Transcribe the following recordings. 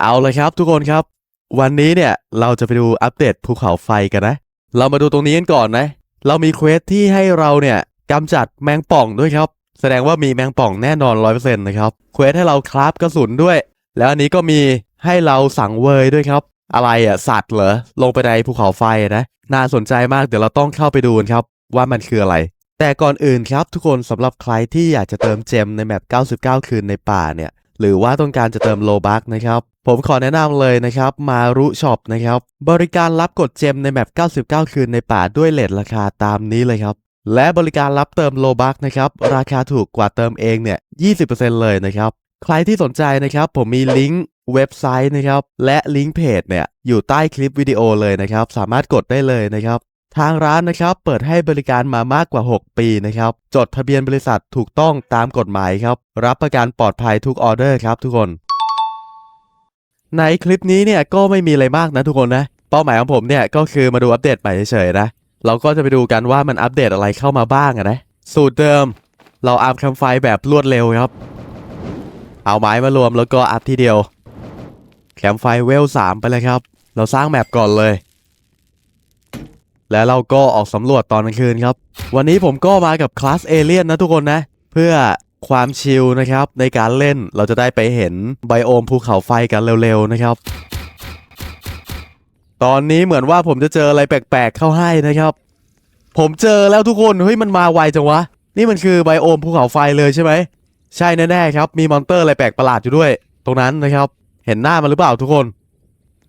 เอาเลยครับทุกคนครับ วันนี้เนี่ยเราจะไปดูอัปเดตภูเขาไฟกันนะ เรามาดูตรงนี้กันก่อนนะ เรามีเควสที่ให้เราเนี่ยกำจัดแมงป่องด้วยครับ แสดงว่ามีแมงป่องแน่นอน 100%นะครับเควสให้เราคราฟกระสุนด้วย แล้วอันนี้ก็มีให้เราสังเวยด้วยครับ อะไรอะสัตว์เหรอลงไปในภูเขาไฟนะน่าสนใจมากเดี๋ยวเราต้องเข้าไปดูครับ ว่ามันคืออะไร แต่ก่อนอื่นครับ ทุกคนสำหรับใครที่อยากจะเติมเจมในแมป99 คืนในป่าเนี่ยหรือว่าต้องการจะเติมโลบักนะครับ ผมขอแนะนำเลยนะครับ มารุช็อปนะครับ บริการรับกดเจมในแมป99 คืนในป่าด้วยเลทราคาตามนี้เลยครับ และบริการรับเติมโลบักนะครับ ราคาถูกกว่าเติมเองเนี่ย 20%เลยนะครับ ใครที่สนใจนะครับ ผมมีลิงก์เว็บไซต์นะครับ และลิงก์เพจเนี่ย อยู่ใต้คลิปวิดีโอเลยนะครับ สามารถกดได้เลยนะครับทางร้านนะครับเปิดให้บริการมามากกว่า 6 ปีนะครับ จดทะเบียนบริษัทถูกต้องตามกฎหมายครับ รับประกันปลอดภัยทุกออเดอร์ครับทุกคน ในคลิปนี้เนี่ยก็ไม่มีอะไรมากนะทุกคนนะ เป้าหมายของผมเนี่ยก็คือมาดูอัปเดตใหม่เฉยๆนะ เราก็จะไปดูกันว่ามันอัปเดตอะไรเข้ามาบ้างนะ สูตรเดิม เราอัพคำไฟแบบรวดเร็วครับ เอาไม้มารวมแล้วก็อัพทีเดียว แคมไฟเวล3ไปเลยครับ เราสร้างแมปก่อนเลย แล้วเราก็ออกสำรวจตอนกลางคืนครับ วันนี้ผมก็มากับคลาสเอเลียนนะทุกคนนะ เพื่อ ความชิลนะครับ ในการเล่นเราจะได้ไปเห็นไบโอมภูเขาไฟกันเร็วๆนะครับ ตอนนี้เหมือนว่าผมจะเจออะไรแปลกๆเข้าให้นะครับ ผมเจอแล้วทุกคนเฮ้ยมันมาไวจังวะ นี่มันคือไบโอมภูเขาไฟเลยใช่ไหมใช่แน่ๆครับมีมอนเตอร์อะไรแปลกประหลาดอยู่ด้วย ตรงนั้นนะครับ เห็นหน้ามันหรือเปล่าทุกคน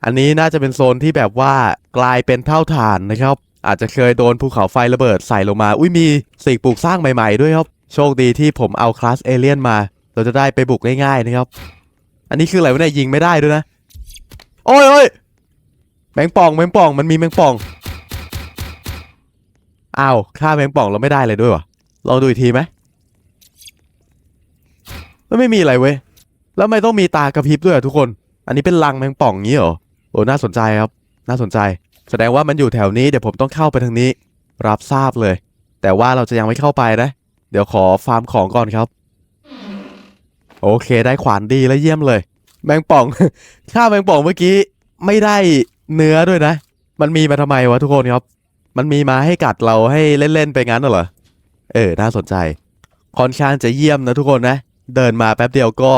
อันนี้น่าจะเป็นโซนที่แบบว่ากลายเป็นเท่าฐานนะครับ อาจจะเคยโดนภูเขาไฟระเบิดใส่ลงมา อุ้ยมีสิ่งปลูกสร้างใหม่ ๆด้วยครับ โชคดีที่ผมเอาคลาสเอเลียนมา เราจะได้ไปบุกง่ายๆนะครับ อันนี้คืออะไรวะเนี่ยยิงไม่ได้ด้วยนะ โอ้ยโอ้ยแมงป่องแมงป่องมันมีแมงป่อง อ้าวฆ่าแมงป่องเราไม่ได้เลยด้วยวะลองดูอีกทีไหมมันไม่มีอะไรเว้ย แล้วไม่ต้องมีตากระพริบด้วยอะทุกคน อันนี้เป็นรังแมงป่องงี้เหรอ โอ้น่าสนใจครับ น่าสนใจ แสดงว่ามันอยู่แถวนี้เดี๋ยวผมต้องเข้าไปทางนี้ รับทราบเลย แต่ว่าเราจะยังไม่เข้าไปนะ เดี๋ยวขอฟาร์มของก่อนครับ โอเคได้ขวานดีแล้วเยี่ยมเลย แมงป่องฆ่าแมงป่องเมื่อกี้ไม่ได้เนื้อด้วยนะ มันมีมาทำไมวะทุกคนครับ มันมีมาให้กัดเราให้เล่นๆไปงั้นเหรอ เออ น่าสนใจ ค่อนข้างจะเยี่ยมนะทุกคนนะ เดินมาแป๊บเดียวก็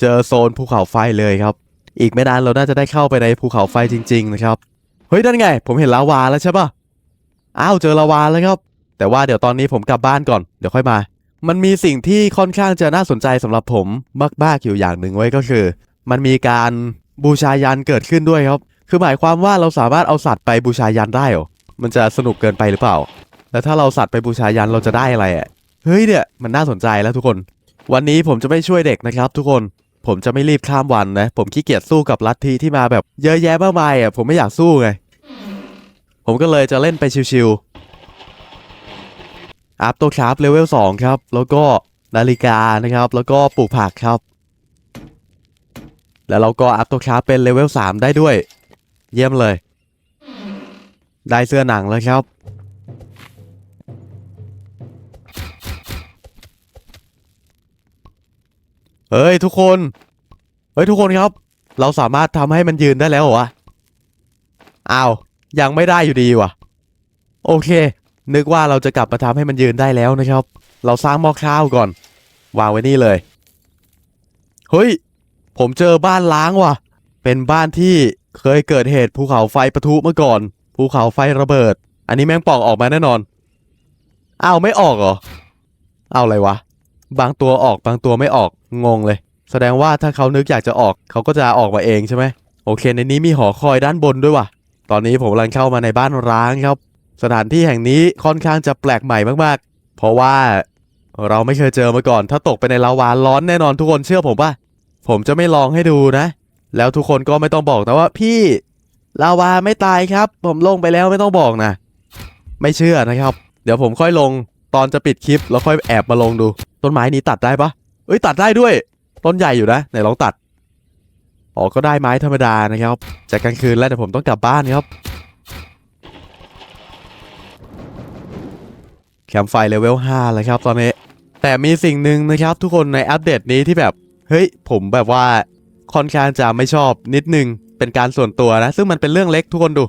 เจอโซนภูเขาไฟเลยครับ อีกไม่นานเราน่าจะได้เข้าไปในภูเขาไฟจริง ๆ นะครับ เฮ้ยนั่นไง ผมเห็นลาวาแล้วใช่ปะอ้าวเจอลาวาแล้วครับ แต่ว่าเดี๋ยวตอนนี้ผมกลับบ้านก่อน เดี๋ยวค่อยมา มันมีสิ่งที่ค่อนข้างจะน่าสนใจสำหรับผมมากๆอยู่อย่างหนึ่งไว้ก็คือ มันมีการบูชายันเกิดขึ้นด้วยครับ คือหมายความว่าเราสามารถเอาสัตว์ไปบูชายันได้หรอ มันจะสนุกเกินไปหรือเปล่า แล้วถ้าเราสัตว์ไปบูชายันเราจะได้อะไรอะ เฮ้ยเนี่ยมันน่าสนใจแล้วทุกคน วันนี้ผมจะไม่ช่วยเด็กนะครับ ทุกคน ผมจะไม่รีบข้ามวันนะ ผมขี้เกียจสู้กับลัทธิที่มาแบบเยอะแยะมากมายอะ ผมไม่อยากสู้ไง ผมก็เลยจะเล่นไปชิวๆ อัพตัวคราฟเลเวล2ครับ แล้วก็นาฬิกานะครับ แล้วก็ปลูกผักครับ แล้วเราก็อัพตัวคราฟเป็นเลเวล3ได้ด้วย เยี่ยมเลย ได้เสื้อหนังแล้วครับเฮ้ยทุกคน เฮ้ยทุกคนครับ เราสามารถทำให้มันยืนได้แล้วเหรอวะอ้าว ยังไม่ได้อยู่ดีว่ะ โอเค นึกว่าเราจะกลับมาทำให้มันยืนได้แล้วนะครับ เราสร้างหม้อข้าวก่อน วางไว้นี่เลย เฮ้ย ผมเจอบ้านล้างว่ะ เป็นบ้านที่เคยเกิดเหตุภูเขาไฟปะทุเมื่อก่อน ภูเขาไฟระเบิด อันนี้แมงป่องออกมาแน่นอน อ้าวไม่ออกเหรอ เอาอะไรวะ บางตัวออกบางตัวไม่ออก งงเลย แสดงว่าถ้าเขานึกอยากจะออก เขาก็จะออกมาเองใช่ไหม โอเค ในนี้มีหอคอยด้านบนด้วยว่ะ ตอนนี้ผมกำลังเข้ามาในบ้านร้างครับ สถานที่แห่งนี้ค่อนข้างจะแปลกใหม่มากๆ เพราะว่าเราไม่เคยเจอมาก่อน ถ้าตกไปในลาวาร้อนแน่นอนทุกคนเชื่อผมป่ะ ผมจะไม่ลองให้ดูนะ แล้วทุกคนก็ไม่ต้องบอกนะว่าพี่ลาวาไม่ตายครับ ผมลงไปแล้วไม่ต้องบอกนะ ไม่เชื่อนะครับ เดี๋ยวผมค่อยลงตอนจะปิดคลิปแล้วค่อยแอบมาลงดู ต้นไม้นี้ตัดได้ปะเอ้ยตัดได้ด้วย ต้นใหญ่อยู่นะไหนลองตัด อ๋อก็ได้ไม้ธรรมดานะครับจากกลางคืนแล้วแต่ผมต้องกลับบ้านครับ แคมป์ไฟเลเวล5เลยครับตอนนี้ แต่มีสิ่งหนึ่งนะครับทุกคนในอัปเดตนี้ที่แบบ เฮ้ย ผมแบบว่าค่อนข้างจะไม่ชอบนิดนึง เป็นการส่วนตัวนะ ซึ่งมันเป็นเรื่องเล็กทุกคนดู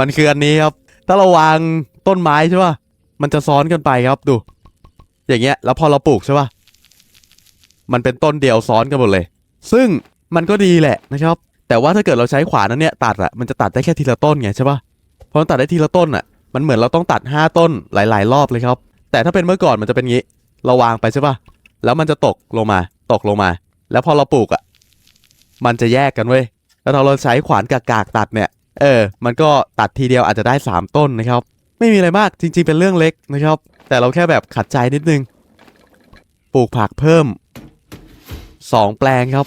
มันคืออันนี้ครับ ถ้าเราวางต้นไม้ใช่ป่ะ มันจะซ้อนกันไปครับดู อย่างเงี้ย แล้วพอเราปลูกใช่ป่ะ มันเป็นต้นเดียวซ้อนกันหมดเลย ซึ่งมันก็ดีแหละนะครับ แต่ว่าถ้าเกิดเราใช้ขวานนั้นเนี่ยตัดอะมันจะตัดได้แค่ทีละต้นไงใช่ป่ะพอตัดได้ทีละต้นอะ มันเหมือนเราต้องตัด 5 ต้นหลาย ๆ รอบเลยครับ แต่ถ้าเป็นเมื่อก่อนมันจะเป็นงี้ เราวางไปใช่ปะแล้วมันจะตกลงมา ตกลงมา แล้วพอเราปลูกอะมันจะแยกกันเว้ย แล้วเราใช้ขวานกากๆตัดเนี่ย เออ มันก็ตัดทีเดียวอาจจะได้ 3 ต้นนะครับ ไม่มีอะไรมาก จริง ๆ เป็นเรื่องเล็กนะครับ แต่เราแค่แบบขัดใจนิดนึง ปลูกผักเพิ่ม 2 แปลงครับ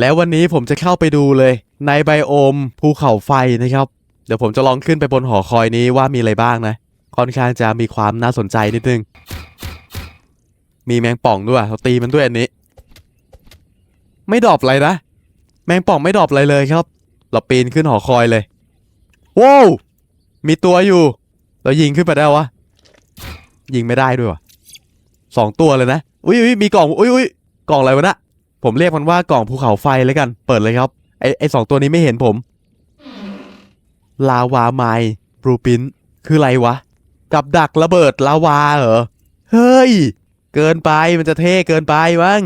แล้ววันนี้ผมจะเข้าไปดูเลย ในไบโอมภูเขาไฟนะครับ เดี๋ยวผมจะลองขึ้นไปบนหอคอยนี้ว่ามีอะไรบ้างนะ ค่อนข้างจะมีความน่าสนใจนิดนึง มีแมงป่องด้วยเราตีมันด้วยอันนี้ ไม่ดรอปอะไรนะ แมงป่องไม่ดรอปอะไรเลยครับ เราปีนขึ้นหอคอยเลยว้าวมีตัวอยู่ เรายิงขึ้นไปได้วะ ยิงไม่ได้ด้วยวะสองตัวเลยนะ อุ้ยอุ้ยมีกล่อง อุ้ยอุ้ยกล่องอะไรวะนะ ผมเรียกมันว่ากล่องภูเขาไฟเลยกัน เปิดเลยครับ ไอไอสองตัวนี้ไม่เห็นผม ลาวาไมบลูปินคืออะไรวะ กับดักระเบิดลาวาเหรอ เฮ้ย เกินไปมันจะเท่เกินไปมั้ง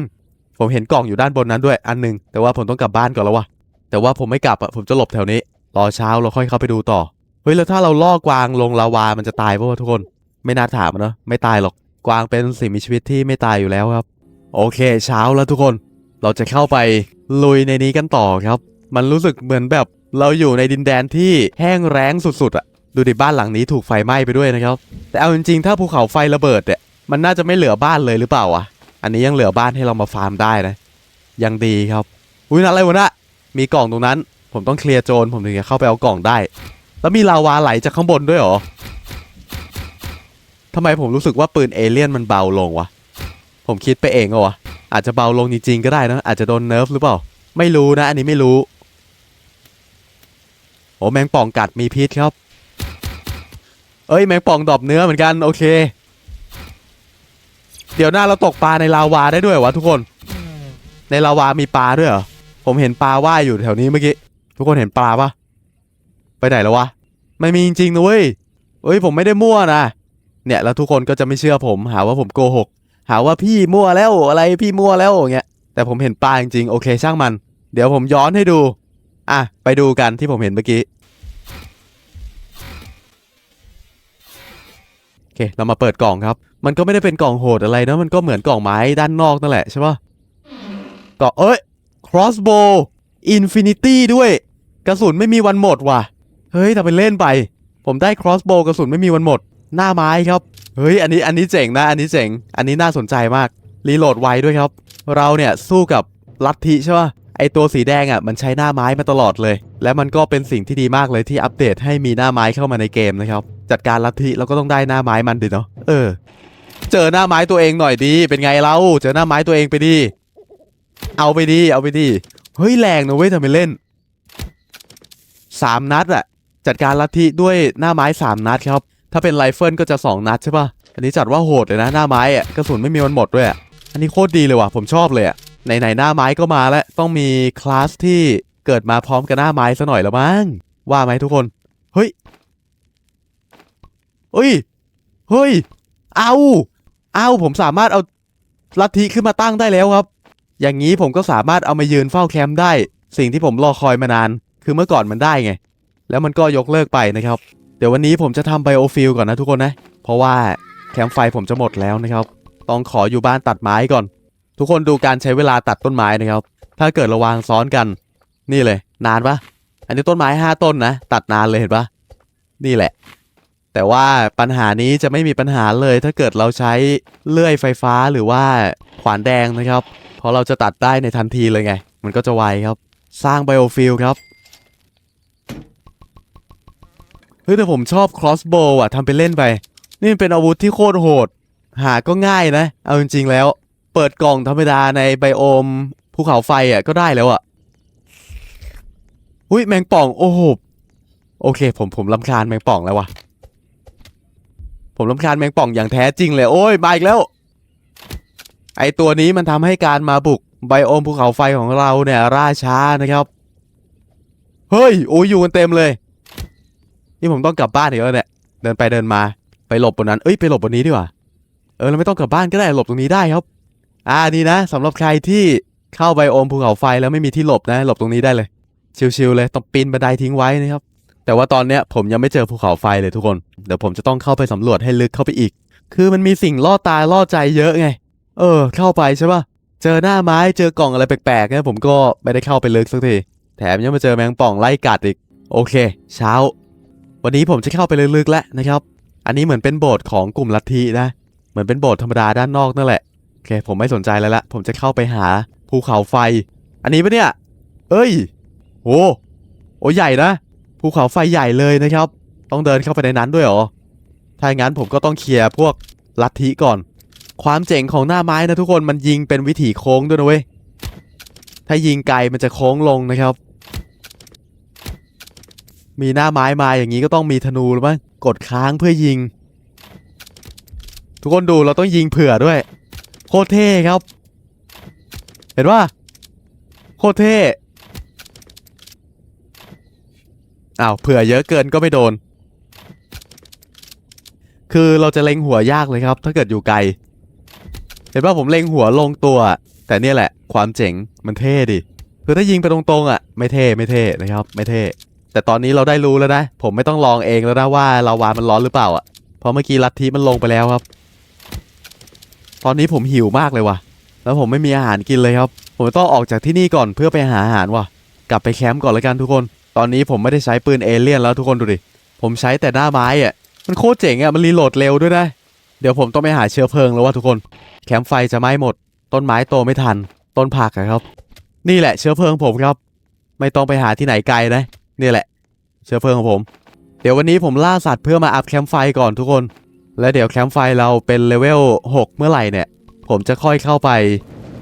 ผมเห็นกล่องอยู่ด้านบนนั้นด้วยอันหนึงแต่ว่าผมต้องกลับบ้านก่อนแล้ววะแต่ว่าผมไม่กลับอะผมจะหลบแถวนี้ รอเช้าเราค่อยเข้าไปดูต่อ เฮ้ยแล้วถ้าเราล่อกวางลงลาวามันจะตายปะวะทุกคน ไม่น่าถามนะไม่ตายหรอกกวางเป็นสิ่งมีชีวิตที่ไม่ตายอยู่แล้วครับ โอเค เช้าแล้วทุกคน เราจะเข้าไปลุยในนี้กันต่อครับ มันรู้สึกเหมือนแบบ เราอยู่ในดินแดนที่แห้งแล้งสุดๆอะดูดิบ้านหลังนี้ถูกไฟไหม้ไปด้วยนะครับ แต่เอาจริงๆถ้าภูเขาไฟระเบิดเนี่ยมันน่าจะไม่เหลือบ้านเลยหรือเปล่าวะอันนี้ยังเหลือบ้านให้เรามาฟาร์มได้นะ ยังดีครับอุ้ยนั่นอะไรวะนะมีกล่องตรงนั้น ผมต้องเคลียร์โจรผมถึงจะเข้าไปเอากล่องได้ แล้วมีลาวาไหลจากข้างบนด้วยหรอทำไมผมรู้สึกว่าปืนเอเลี่ยนมันเบาลงวะผมคิดไปเองเหรอวะอาจจะเบาลงจริงๆก็ได้นะอาจจะโดนเนิร์ฟหรือเปล่า ไม่รู้นะ อันนี้ไม่รู้ โอ้แมงป่องกัดมีพิษครับ เอ้ยแมงป่องดอบเนื้อเหมือนกันโอเค เดี๋ยวหน้าเราตกปลาในลาวาได้ด้วยวะทุกคน ในลาวามีปลาด้วยเหรอ ผมเห็นปลาว่ายอยู่แถวนี้เมื่อกี้ ทุกคนเห็นปลาปะไปไหนแล้ววะ ไม่มีจริงๆนะเว้ยเอ้ยผมไม่ได้มั่วนะ เนี่ยแล้วทุกคนก็จะไม่เชื่อผม หาว่าผมโกหก หาว่าพี่มั่วแล้วอะไรพี่มั่วแล้วอย่างเงี้ย แต่ผมเห็นปลาจริงๆโอเคช่างมัน เดี๋ยวผมย้อนให้ดู อะ ไปดูกันที่ผมเห็นเมื่อกี้ โอเค เรามาเปิดกล่องครับ มันก็ไม่ได้เป็นกล่องโหดอะไรนะมันก็เหมือนกล่องไม้ด้านนอกนั่นแหละใช่ปะกล่องเอ้ย crossbow infinity ด้วย กระสุนไม่มีวันหมดว่ะ เฮ้ยทำเป็นเล่นไป ผมได้ crossbow กระสุนไม่มีวันหมด หน้าไม้ครับ เฮ้ย อันนี้ อันนี้เจ๋งนะ อันนี้เจ๋ง อันนี้น่าสนใจมาก รีโหลดไวด้วยครับ เราเนี่ยสู้กับลัทธิใช่ปะ ไอตัวสีแดงอะมันใช้หน้าไม้มาตลอดเลย และมันก็เป็นสิ่งที่ดีมากเลยที่อัปเดตให้มีหน้าไม้เข้ามาในเกมนะครับ จัดการลัทธิเราก็ต้องได้หน้าไม้มันดิเนาะเออ เจอหน้าไม้ตัวเองหน่อยดี เป็นไงเราเจอหน้าไม้ตัวเองไปดี เอาไปดีเอาไปดีเฮ้ยแรงนะเว้ยทำไปเล่นสามนัดอะจัดการลัทธิด้วยหน้าไม้สามนัดครับ ถ้าเป็นไรเฟิลก็จะสองนัดใช่ปะอันนี้จัดว่าโหดเลยนะหน้าไม้อะกระสุนไม่มีวันหมดด้วยอะอันนี้โคตรดีเลยว่ะผมชอบเลยอะ ไหนๆหน้าไม้ก็มาแล้ว ต้องมีคลาสที่เกิดมาพร้อมกับหน้าไม้ซะหน่อยละมั้งว่าไหมทุกคน เฮ้ย เฮ้ย เฮ้ย เอาเอาผมสามารถเอาลัทธิขึ้นมาตั้งได้แล้วครับ อย่างนี้ผมก็สามารถเอามายืนเฝ้าแคมป์ได้ สิ่งที่ผมรอคอยมานาน คือเมื่อก่อนมันได้ไง แล้วมันก็ยกเลิกไปนะครับ เดี๋ยววันนี้ผมจะทำไบโอฟิลก่อนนะทุกคนนะ เพราะว่าแคมป์ไฟผมจะหมดแล้วนะครับ ต้องขออยู่บ้านตัดไม้ก่อน ทุกคนดูการใช้เวลาตัดต้นไม้นะครับ ถ้าเกิดเระวางซ้อนกัน นี่เลย นานปะอันนี้ต้นไม้ห้าต้นนะ ตัดนานเลยเห็นปะนี่แหละ แต่ว่าปัญหานี้จะไม่มีปัญหาเลย ถ้าเกิดเราใช้เลื่อยไฟฟ้าหรือว่าขวานแดงนะครับ เพราะเราจะตัดได้ในทันทีเลยไง มันก็จะไวครับ สร้างไบโอฟิลครับเฮ้ยแต่ผมชอบ crossbow อะทำเป็นเล่นไป นี่มันเป็นอาวุธที่โคตรโหด หาก็ง่ายนะ เอาจริงๆแล้ว เปิดกล่องธรรมดาในไบโอมภูเขาไฟอะก็ได้แล้วอะอุ้ยแมงป่องโอ้โหโอเค ผมผมลำคาญแมงป่องแล้ววะผมลำคาญแมงป่องอย่างแท้จริงเลย โอ้ยมาอีกแล้ว ไอตัวนี้มันทำให้การมาบุกไบโอมภูเขาไฟของเราเนี่ยล่าช้านะครับ เฮ้ยโอ้ยอยู่กันเต็มเลย นี่ผมต้องกลับบ้านอีกแล้วเนี่ยเดินไปเดินมาไปหลบบนนั้น เอ้ยไปหลบบนนี้ดีกว่าเออเราไม่ต้องกลับบ้านก็ได้หลบตรงนี้ได้ครับ อ่านี่นะสำหรับใครที่เข้าไบโอมภูเขาไฟแล้วไม่มีที่หลบนะหลบตรงนี้ได้เลย ชิวๆเลยต้องปีนบันไดทิ้งไว้นะครับ แต่ว่าตอนเนี้ยผมยังไม่เจอภูเขาไฟเลยทุกคน เดี๋ยวผมจะต้องเข้าไปสำรวจให้ลึกเข้าไปอีก คือมันมีสิ่งล่อตาล่อใจเยอะไง เออ เข้าไปใช่ปะเจอหน้าไม้เจอกล่องอะไรแปลกๆนะผมก็ไม่ได้เข้าไปลึกสักทีแถมยังมาเจอแมงป่องไล่กัดอีก โอเค เช้า วันนี้ผมจะเข้าไปลึกๆแล้วนะครับ อันนี้เหมือนเป็นโบสถ์ของกลุ่มลัทธินะ เหมือนเป็นโบสถ์ธรรมดาด้านนอกนั่นแหละ เค ผมไม่สนใจแล้วละ ผมจะเข้าไปหาภูเขาไฟ อันนี้ปะเนี่ย เอ้ย โอ้โอ้ใหญ่นะ ภูเขาไฟใหญ่เลยนะครับ ต้องเดินเข้าไปในนั้นด้วยเหรอ ถ้าอย่างนั้นผมก็ต้องเคลียร์พวกลัทธิก่อน ความเจ๋งของหน้าไม้นะทุกคน มันยิงเป็นวิถีโค้งด้วยนะเว้ย ถ้ายิงไกลมันจะโค้งลงนะครับ มีหน้าไม้มาอย่างนี้ก็ต้องมีธนูหรือมั้ง กดค้างเพื่อยิง ทุกคนดูเราต้องยิงเผื่อด้วย โคตรเท่ครับ เห็นว่าโคตรเท่อ้าวเผื่อเยอะเกินก็ไม่โดน คือเราจะเล็งหัวยากเลยครับ ถ้าเกิดอยู่ไกล เห็นว่าผมเล็งหัวลงตัว แต่เนี่ยแหละ ความเจ๋งมันเท่ดิคือถ้ายิงไปตรงๆอะ ไม่เท่ไม่เท่นะครับ ไม่เท่ แต่ตอนนี้เราได้รู้แล้วนะ ผมไม่ต้องลองเองแล้วนะว่าลาวามันร้อนหรือเปล่าอะเพราะเมื่อกี้ลัทธิมันลงไปแล้วครับ ตอนนี้ผมหิวมากเลยว่ะ แล้วผมไม่มีอาหารกินเลยครับ ผมต้องออกจากที่นี่ก่อนเพื่อไปหาอาหารว่ะ กลับไปแคมป์ก่อนล้วกันทุกคน ตอนนี้ผมไม่ได้ใช้ปืนเอเลี่ยนแล้วทุกคนดูดิ ผมใช้แต่หน้าไม้อะ มันโคตรเจ๋งอะ มันรีโหลดเร็วด้วยนะเดี๋ยวผมต้องไปหาเชื้อเพลิงแล้วว่าทุกคน แคมป์ไฟจะไหม้หมด ต้นไม้โตไม่ทัน ต้นผักอะครับ นี่แหละเชื้อเพลิงผมครับ ไม่ต้องไปหาที่ไหนไกลนะ นี่แหละ เชื้อเพลิงของผม เดี๋ยววันนี้ผมล่าสัตว์เพื่อมาอัพแคมป์ไฟก่อนทุกคน และเดี๋ยวแคมป์ไฟเราเป็นเลเวล 6 เมื่อไหร่เนี่ย ผมจะค่อยเข้าไป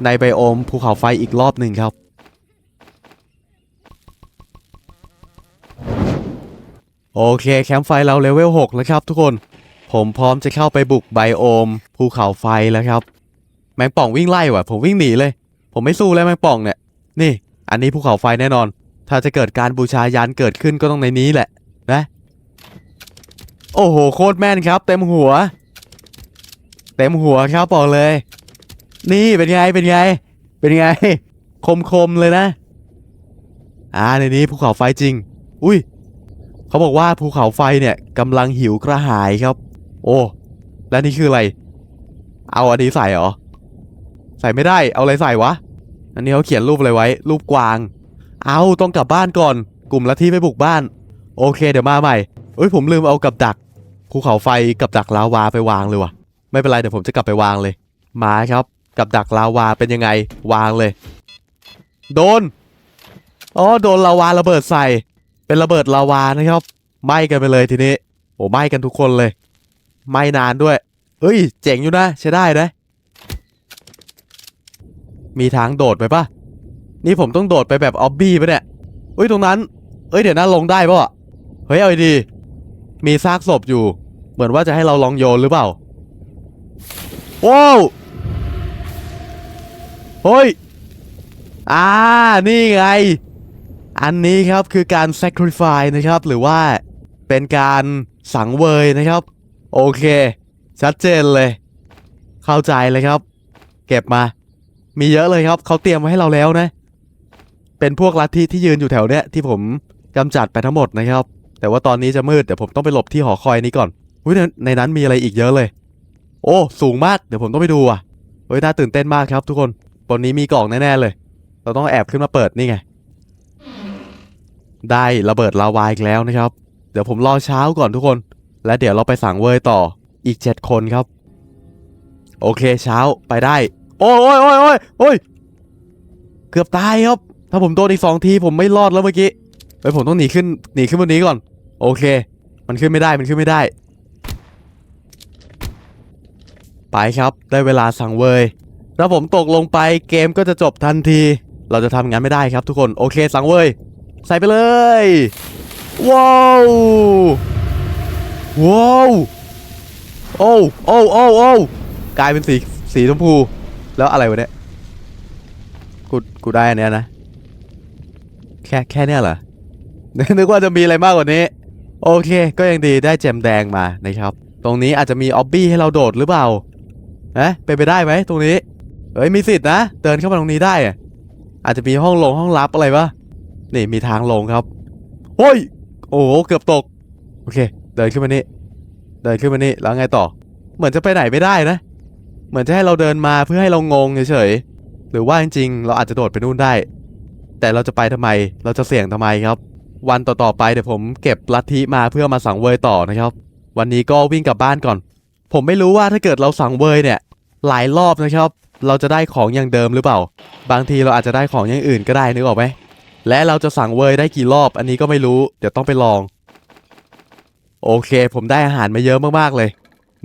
ในไบโอมภูเขาไฟอีกรอบหนึ่งครับ โอเคแคมป์ไฟเราเลเวล 6 แล้วครับทุกคน ผมพร้อมจะเข้าไปบุกไบโอมภูเขาไฟแล้วครับ แมงป่องวิ่งไล่ว่ะ ผมวิ่งหนีเลย ผมไม่สู้แล้วแมงป่องเนี่ย นี่ อันนี้ภูเขาไฟแน่นอน ถ้าจะเกิดการบูชายันเกิดขึ้นก็ต้องในนี้แหละนะ โอ้โหโคตรแม่นครับ เต็มหัว เต็มหัวครับบอกเลย นี่เป็นไงเป็นไง เป็นไง คมคมๆเลยนะ อ่าในนี้ภูเขาไฟจริง อุ้ยเขาบอกว่าภูเขาไฟเนี่ยกำลังหิวกระหายครับ โอ้แล้วนี่คืออะไร เอาอันนี้ใส่เหรอใส่ไม่ได้เอาอะไรใส่วะอันนี้เขาเขียนรูปอะไรไว้ รูปกวาง เอาต้องกลับบ้านก่อน กลุ่มละที่ไปบุกบ้าน โอเค เดี๋ยวมาใหม่เอ้ยผมลืมเอากับดัก ภูเขาไฟกับดักลาวาไปวางเลยว่ะ ไม่เป็นไรเดี๋ยวผมจะกลับไปวางเลย มาครับกับดักลาวาเป็นยังไงวางเลย โดนอ๋อโดนลาวาระเบิดใส่ เป็นระเบิดลาวานะครับไหม้กันไปเลยทีนี้โอ้ไหม้กันทุกคนเลยไหม้นานด้วยเฮ้ย เจ๋งอยู่นะใช้ได้นะ มีทางโดดไปปะนี่ผมต้องโดดไปแบบออบบี้ปะเนี่ยเฮ้ยตรงนั้น เอ้ยเดี๋ยวนะลงได้ปะเฮ้ยเอาดีมีซากศพอยู่ เหมือนว่าจะให้เราลองโยนหรือเปล่าว้าวเฮ้ยอ่านี่ไง อันนี้ครับคือการ sacrifice นะครับ หรือว่าเป็นการสังเวยนะครับ โอเค ชัดเจนเลย เข้าใจเลยครับ เก็บมา มีเยอะเลยครับ เขาเตรียมไว้ให้เราแล้วนะ เป็นพวกลัทธิที่ยืนอยู่แถวเนี้ยที่ผมกำจัดไปทั้งหมดนะครับ แต่ว่าตอนนี้จะมืดเดี๋ยวผมต้องไปหลบที่หอคอยนี้ก่อน อุ้ยในนั้นมีอะไรอีกเยอะเลย โอ้สูงมากเดี๋ยวผมต้องไปดูอะเฮ้ยน่าตื่นเต้นมากครับ ทุกคนบนนี้มีกล่องแน่ๆเลย เราต้องแอบขึ้นมาเปิดนี่ไง ได้ระเบิดลาวาอีกแล้วนะครับ เดี๋ยวผมรอเช้าก่อนทุกคน และเดี๋ยวเราไปสั่งเวยต่ออีก7คนครับ โอเคเช้าไปได้ โอ้ยโอ้ยโอ้ยโอ้ยโอ้ยเกือบตายครับ ถ้าผมโดนอีกสองทีผมไม่รอดแล้วเมื่อกี้เฮ้ยผมต้องหนีขึ้นหนีขึ้นบนนี้ก่อน โอเค มันขึ้นไม่ได้มันขึ้นไม่ได้ ไปครับ ได้เวลาสั่งเวยถ้าผมตกลงไปเกมก็จะจบทันที เราจะทำงานไม่ได้ครับทุกคนโอเคสั่งเวยใส่ไปเลยว้าวว้าวโอ้โอ้โอ้โอ้กลายเป็นสีสีชมพู แล้วอะไรวะเนี่ยกูกูได้อันเนี้ยนะ แค่แค่เนี้ยเหรอนึกว่าจะมีอะไรมากกว่านี้ โอเค ก็ยังดีได้แจมแดงมานะครับ ตรงนี้อาจจะมีออบบี้ให้เราโดดหรือเปล่า เอ๊ะเป็นไปได้ไหมตรงนี้ เอ้ยมีสิทธินะ เดินเข้ามาตรงนี้ได้อะอาจจะมีห้องลงห้องลับอะไรปะนี่มีทางลงครับโอ้ยโอ้เกือบตก โอเค เดินขึ้นมานี่เดินขึ้นมานี่แล้วไงต่อ เหมือนจะไปไหนไม่ได้นะ เหมือนจะให้เราเดินมาเพื่อให้เรางงเฉยๆหรือว่าจริงๆ เราอาจจะโดดไปนู่นได้ แต่เราจะไปทำไมเราจะเสี่ยงทำไมครับ วันต่อๆไปเดี๋ยวผมเก็บลัทธิมาเพื่อมาสังเวยต่อนะครับ วันนี้ก็วิ่งกลับบ้านก่อน ผมไม่รู้ว่าถ้าเกิดเราสั่งเวยเนี่ย หลายรอบนะครับ เราจะได้ของอย่างเดิมหรือเปล่า บางทีเราอาจจะได้ของอย่างอื่นก็ได้นึกออกไหมและเราจะสั่งเวยได้กี่รอบ อันนี้ก็ไม่รู้ เดี๋ยวต้องไปลอง โอเค ผมได้อาหารมาเยอะมากๆเลย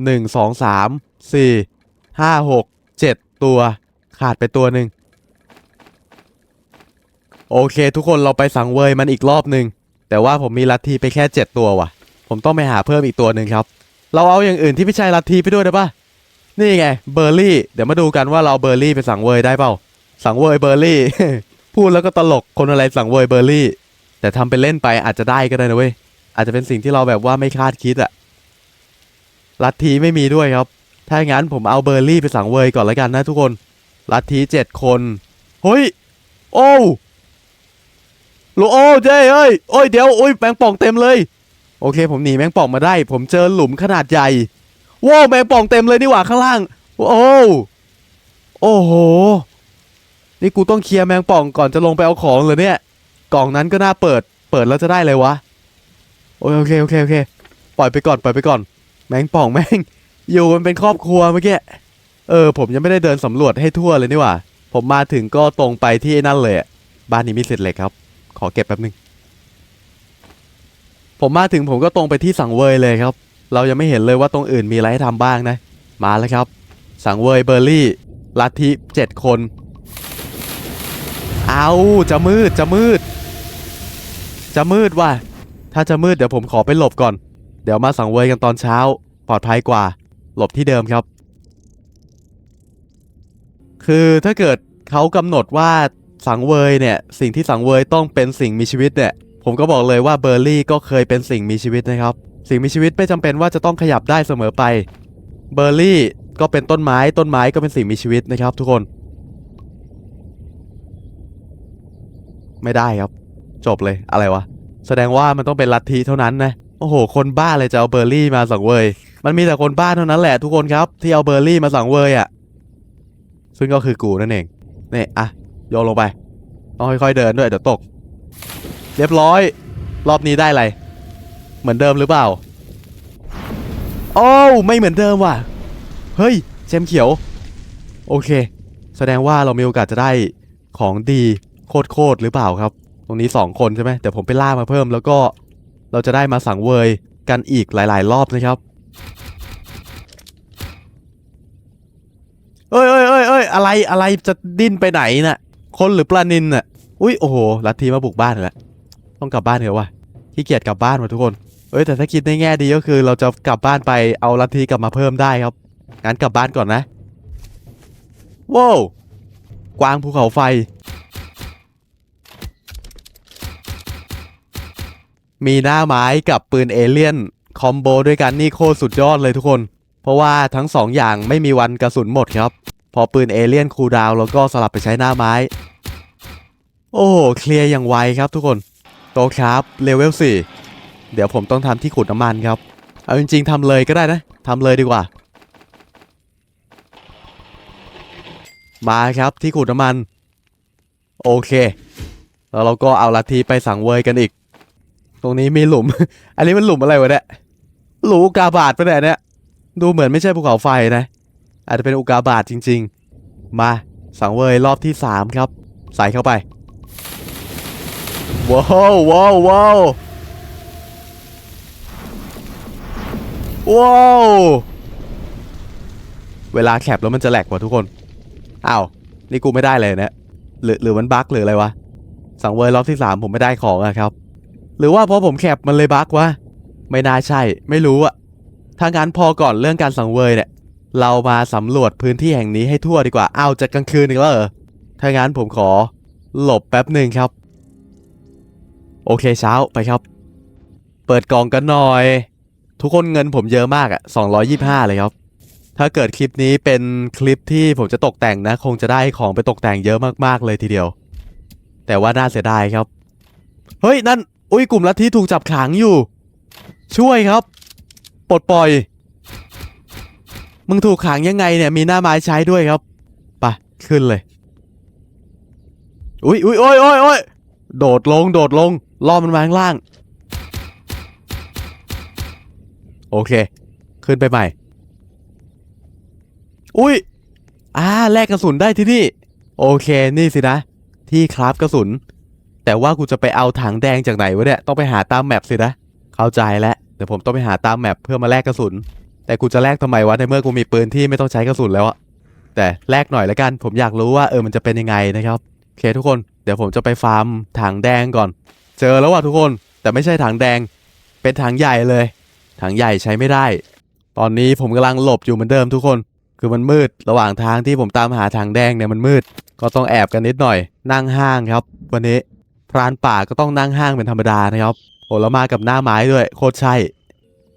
1 2 3 4 5 6 7 ตัว ขาดไปตัวหนึ่งโอเค ทุกคนเราไปสั่งเวยมันอีกรอบหนึ่งแต่ว่าผมมีลัทธิไปแค่ 7 ตัวว่ะ ผมต้องไปหาเพิ่มอีกตัวหนึ่งครับ เราเอาอย่างอื่นที่ไม่ใช่ลัทธิไปด้วยได้ปะนี่ไงเบอร์รี่ เดี๋ยวมาดูกันว่าเราเบอร์รี่ไปสังเวยได้เปล่า สังเวยเบอร์รี่ พูดแล้วก็ตลกคนอะไรสังเวยเบอร์รี่ แต่ทำเป็นเล่นไปอาจจะได้ก็ได้นะเว้ยอาจจะเป็นสิ่งที่เราแบบว่าไม่คาดคิดอะลัทธิไม่มีด้วยครับ ถ้าอย่างนั้นผมเอาเบอร์รี่ไปสังเวยก่อนแล้วกันนะทุกคน ลัทธิเจ็ดคนเฮ้ยโอ้โลโอ้เจ้เอ้ยโอ้ยเดี๋ยวโอ้ยแมงป่องเต็มเลย โอเค ผมหนีแมงป่องมาได้ ผมเจอหลุมขนาดใหญ่ว้าวแมงป่องเต็มเลยนี่หว่าข้างล่าง โอ้โอ้โห นี่กูต้องเคลียร์แมงป่องก่อนจะลงไปเอาของเลยเนี่ย กล่องนั้นก็น่าเปิด เปิดแล้วจะได้เลยวะ โอเคโอเคโอเค ปล่อยไปก่อนปล่อยไปก่อน แมงป่องแม่ง อยู่มันเป็นครอบครัวเมื่อกี้ เออ ผมยังไม่ได้เดินสำรวจให้ทั่วเลยนี่หว่า ผมมาถึงก็ตรงไปที่นั่นเลย บ้านนี้มีเศษเหล็กครับ ขอเก็บแป๊บนึง ผมมาถึงผมก็ตรงไปที่สังเวยเลยครับ เรายังไม่เห็นเลยว่าตรงอื่นมีอะไรให้ทำบ้างนะ มาแล้วครับ สังเวยเบอร์รี่ ลัทธิเจ็ดคน เอาจะมืดจะมืด จะมืดว่ะ ถ้าจะมืดเดี๋ยวผมขอไปหลบก่อน เดี๋ยวมาสังเวยกันตอนเช้า ปลอดภัยกว่า หลบที่เดิมครับ คือถ้าเกิดเขากำหนดว่าสังเวยเนี่ย สิ่งที่สังเวยต้องเป็นสิ่งมีชีวิตเนี่ย ผมก็บอกเลยว่าเบอร์รี่ก็เคยเป็นสิ่งมีชีวิตนะครับ สิ่งมีชีวิตไม่จำเป็นว่าจะต้องขยับได้เสมอไป เบอร์รี่ก็เป็นต้นไม้ ต้นไม้ก็เป็นสิ่งมีชีวิตนะครับ ทุกคน ไม่ได้ครับ จบเลยอะไรวะ แสดงว่ามันต้องเป็นลัทธิเท่านั้นนะ โอ้โห คนบ้าเลยจะเอาเบอร์รี่มาสังเวย มันมีแต่คนบ้าเท่านั้นแหละทุกคนครับ ที่เอาเบอร์รี่มาสังเวยอะ่ะ ซึ่งก็คือกูนั่นเองนี่อะโยนลงไป ต้องค่อยๆเดินด้วยเดี๋ยวตก เรียบร้อย รอบนี้ได้อะไร เหมือนเดิมหรือเปล่า โอ้ไม่เหมือนเดิมว่ะ เฮ้ยเจมเขียว โอเค แสดงว่าเรามีโอกาสจะได้ของดีโคตรๆหรือเปล่าครับ ตรงนี้ 2 คนใช่ไหมแต่ผมไปล่ามาเพิ่มแล้วก็เราจะได้มาสังเวยกันอีกหลาย ๆ รอบนะครับเอ้ยเอ้ยเอ้ยเอ้ยอะไรอะไรจะดิ้นไปไหนน่ะ คนหรือปลานินน่ะ อุ้ยโอ้โหลัทธิมาบุกบ้านแล้ว ต้องกลับบ้านเถอะวะขี้เกียจกลับบ้านว่ะทุกคนเอ้ยแต่ถ้าคิดในแง่ดีก็คือเราจะกลับบ้านไปเอาลัทธิกลับมาเพิ่มได้ครับงั้นกลับบ้านก่อนนะว้าวกวางภูเขาไฟ มีหน้าไม้กับปืนเอเลี่ยนคอมโบด้วยกันนี่โคตรสุดยอดเลยทุกคน เพราะว่าทั้งสองอย่างไม่มีวันกระสุนหมดครับ พอปืนเอเลี่ยนคูดาวแล้วก็สลับไปใช้หน้าไม้ โอ้เคลียร์อย่างไวครับทุกคน ตะครับเลเวล4เดี๋ยวผมต้องทำที่ขุดน้ำมันครับ เอาจริงๆทำเลยก็ได้นะทำเลยดีกว่า มาครับที่ขุดน้ำมัน โอเค แล้วเราก็เอาลัทธิไปสังเวยกันอีก ตรงนี้มีหลุม อันนี้มันหลุมอะไรวะเนี่ยหลุมอุกาบาตปะเนี่ยเนี่ยดูเหมือนไม่ใช่ภูเขาไฟนะ อาจจะเป็นอุกกาบาตจริง ๆ มาสังเวยรอบที่3ครับ ใส่เข้าไป ว้าวว้าวว้าวว้าวเวลาแคปแล้วมันจะแหลกว่ะทุกคนอ้าวนี่กูไม่ได้เลยเนี่ยหรือหรือมันบั๊กหรืออะไรวะสังเวยรอบที่3ผมไม่ได้ของอะครับ หรือว่าเพราะผมแคปมันเลยบั๊กวะไม่น่าใช่ ไม่รู้อะถ้างั้นพอก่อนเรื่องการสังเวยเนี่ยเรามาสำรวจพื้นที่แห่งนี้ให้ทั่วดีกว่าอ้าวจะกลางคืนอีกแล้วเหรอถ้างั้นผมขอหลบแป๊บหนึ่งครับ โอเคเช้าไปครับ เปิดกล่องกันหน่อย ทุกคนเงินผมเยอะมากอะ225 เลยครับ ถ้าเกิดคลิปนี้เป็นคลิปที่ผมจะตกแต่งนะ คงจะได้ของไปตกแต่งเยอะมากๆเลยทีเดียว แต่ว่าน่าเสียดายครับ เฮ้ย นั่น อุ้ยกลุ่มลัทธิถูกจับขังอยู่ ช่วยครับ ปลดปล่อย มึงถูกขังยังไงเนี่ยมีหน้าไม้ใช้ด้วยครับไปขึ้นเลย อุ้ยอุ้ยโอ้ยโอ้ยโอ้ยโดดลง โดดลง ล่อมันมาข้างล่าง โอเค ขึ้นไปใหม่ อุ้ยอ่าแลกกระสุนได้ที่นี่ โอเคนี่สินะ ที่คราฟกระสุน แต่ว่ากูจะไปเอาถังแดงจากไหนวะเนี่ยต้องไปหาตามแมปสินะเข้าใจแล้วเดี๋ยวผมต้องไปหาตามแมปเพื่อมาแลกกระสุน แต่กูจะแลกทำไมวะในเมื่อกูมีปืนที่ไม่ต้องใช้กระสุนแล้วอะแต่แลกหน่อยละกัน ผมอยากรู้ว่าเออมันจะเป็นยังไงนะครับโอเคทุกคนเดี๋ยวผมจะไปฟาร์มถังแดงก่อน เจอแล้วว่ะทุกคนแต่ไม่ใช่ถังแดง เป็นถังใหญ่เลย ถังใหญ่ใช้ไม่ได้ ตอนนี้ผมกำลังหลบอยู่เหมือนเดิมทุกคน คือมันมืดระหว่างทางที่ผมตามหาถังแดงเนี่ยมันมืด ก็ต้องแอบกันนิดหน่อย นั่งห้างครับ วันนี้พรานป่าก็ต้องนั่งห้างเป็นธรรมดานะครับโอ้แล้วมากับหน้าไม้ด้วย โคตรใช่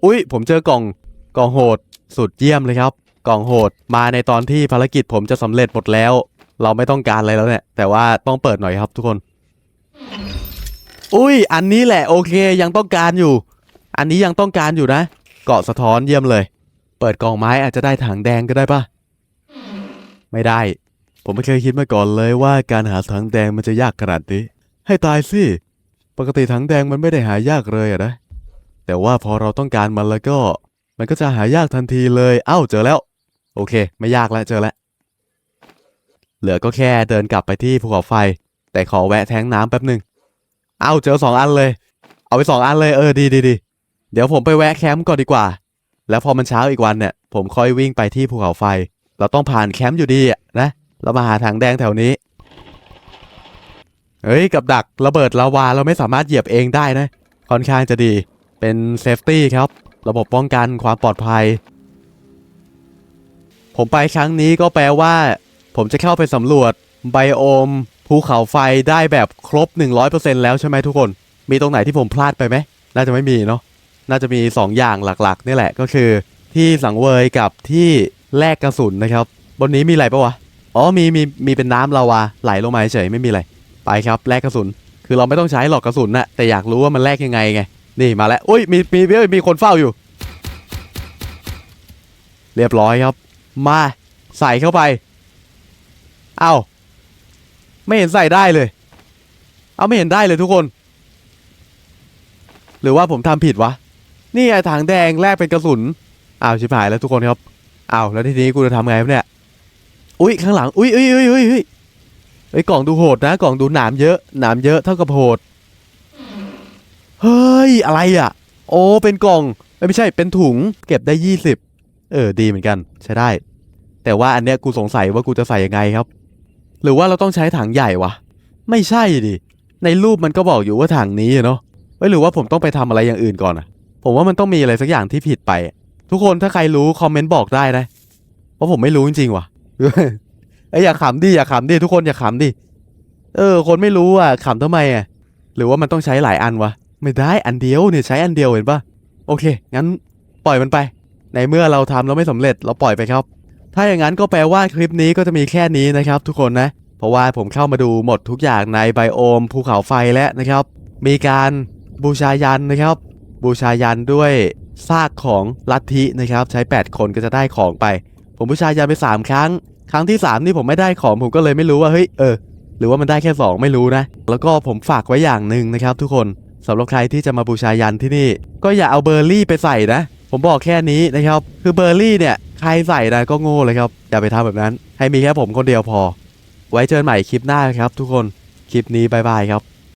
อุ้ยผมเจอกล่องกล่องโหด สุดเยี่ยมเลยครับ กล่องโหดมาในตอนที่ภารกิจผมจะสำเร็จหมดแล้ว เราไม่ต้องการอะไรแล้วเนี่ยแต่ว่าต้องเปิดหน่อยครับทุกคน อุ้ย อันนี้แหละโอเคยังต้องการอยู่ อันนี้ยังต้องการอยู่นะ เกาะสะท้อนเยี่ยมเลย เปิดกองไม้อาจจะได้ถังแดงก็ได้ปะไม่ได้ ผมไม่เคยคิดมาก่อนเลยว่าการหาถังแดงมันจะยากขนาดนี้ ให้ตายสิ ปกติถังแดงมันไม่ได้หายากเลยอะนะ แต่ว่าพอเราต้องการมันแล้วก็ มันก็จะหายากทันทีเลย เอ้าเจอแล้ว โอเค ไม่ยากแล้วเจอแล้ว เหลือก็แค่เดินกลับไปที่ภูเขาไฟ แต่ขอแวะแทงน้ำแป๊บหนึ่ง เอาเจอสองอันเลย เอาไปสองอันเลยเออดีดีดีเดี๋ยวผมไปแวะแคมป์ก่อนดีกว่า แล้วพอมันเช้าอีกวันเนี่ย ผมค่อยวิ่งไปที่ภูเขาไฟ เราต้องผ่านแคมป์อยู่ดีอะนะเรามาหาถังแดงแถวนี้เฮ้ยกับดักระเบิดลาวาเราไม่สามารถเหยียบเองได้นะค่อนข้างจะดีเป็นเซฟตี้ครับ ระบบป้องกันความปลอดภัย ผมไปครั้งนี้ก็แปลว่า ผมจะเข้าไปสำรวจไบโอม ภูเขาไฟได้แบบครบ 100%แล้วใช่ไหมทุกคน มีตรงไหนที่ผมพลาดไปไหม น่าจะไม่มีเนาะ น่าจะมี 2 อย่างหลักๆนี่แหละก็คือ ที่สังเวยกับที่แลกกระสุนนะครับ บนนี้มีอะไรปะวะ อ๋อ มีมีมีเป็นน้ำลาวาไหลลงมาเฉยไม่มีอะไร ไปครับแลกกระสุน คือเราไม่ต้องใช้หรอกกระสุนนะแต่อยากรู้ว่ามันแลกยังไงไง นี่มาแล้ว อุ้ยมีมีมีมีคนเฝ้าอยู่ เรียบร้อยครับ มาใส่เข้าไป เอา้า ไม่เห็นใส่ได้เลย เอาไม่เห็นได้เลยทุกคน หรือว่าผมทำผิดวะ นี่ไอ้ถังแดงแลกเป็นกระสุน อ้าวชิบหายแล้วทุกคนครับ อ้าวแล้วทีนี้กูจะทำไงเนี่ย อุ้ยข้างหลัง อุ้ยอุ้ยอุ้ยอุ้ยอุ้ยเฮ้กล่องดูโหดนะ กล่องดูหนามเยอะ หนามเยอะเท่ากับโหด เฮ้ยอะไรอะ โอ้เป็นกล่อง ไม่ใช่เป็นถุง เก็บได้ยี่สิบ เออดีเหมือนกันใช้ได้ แต่ว่าอันเนี้ยกูสงสัยว่ากูจะใส่ยังไงครับ หรือว่าเราต้องใช้ถังใหญ่วะ ไม่ใช่ดิ ในรูปมันก็บอกอยู่ว่าถังนี้เนาะเอ้ยหรือว่าผมต้องไปทำอะไรอย่างอื่นก่อนอะผมว่ามันต้องมีอะไรสักอย่างที่ผิดไป ทุกคนถ้าใครรู้คอมเมนต์บอกได้นะเพราะผมไม่รู้จริงๆว่ะเอ้ยอย่าขำดิอย่าขำดิทุกคนอย่าขำดิเออ คนไม่รู้อะขำทำไมอะหรือว่ามันต้องใช้หลายอันวะไม่ได้อันเดียวเนี่ยใช้อันเดียวเห็นปะโอเค งั้นปล่อยมันไป ในเมื่อเราทำแล้วไม่สำเร็จเราปล่อยไปครับ ถ้าอย่างนั้นก็แปลว่าคลิปนี้ก็จะมีแค่นี้นะครับ ทุกคนนะ เพราะว่าผมเข้ามาดูหมดทุกอย่างในไบโอมภูเขาไฟแล้วนะครับ มีการบูชายันนะครับ บูชายันด้วยซากของลัทธินะครับ ใช้ 8 คนก็จะได้ของไป ผมบูชายันไป 3 ครั้ง ครั้งที่ 3 นี่ผมไม่ได้ของผมก็เลยไม่รู้ว่าเฮ้ยเออหรือว่ามันได้แค่ 2 ไม่รู้นะ แล้วก็ผมฝากไว้อย่างหนึ่งนะครับ ทุกคนสำหรับใครที่จะมาบูชายันที่นี่ ก็อย่าเอาเบอร์รี่ไปใส่นะ ผมบอกแค่นี้นะครับ คือเบอร์รี่เนี่ย ใครใส่นะก็โง่เลยครับ อย่าไปทำแบบนั้น ให้มีแค่ผมคนเดียวพอ ไว้เจอกันใหม่คลิปหน้าครับทุกคน คลิปนี้บายบายครับ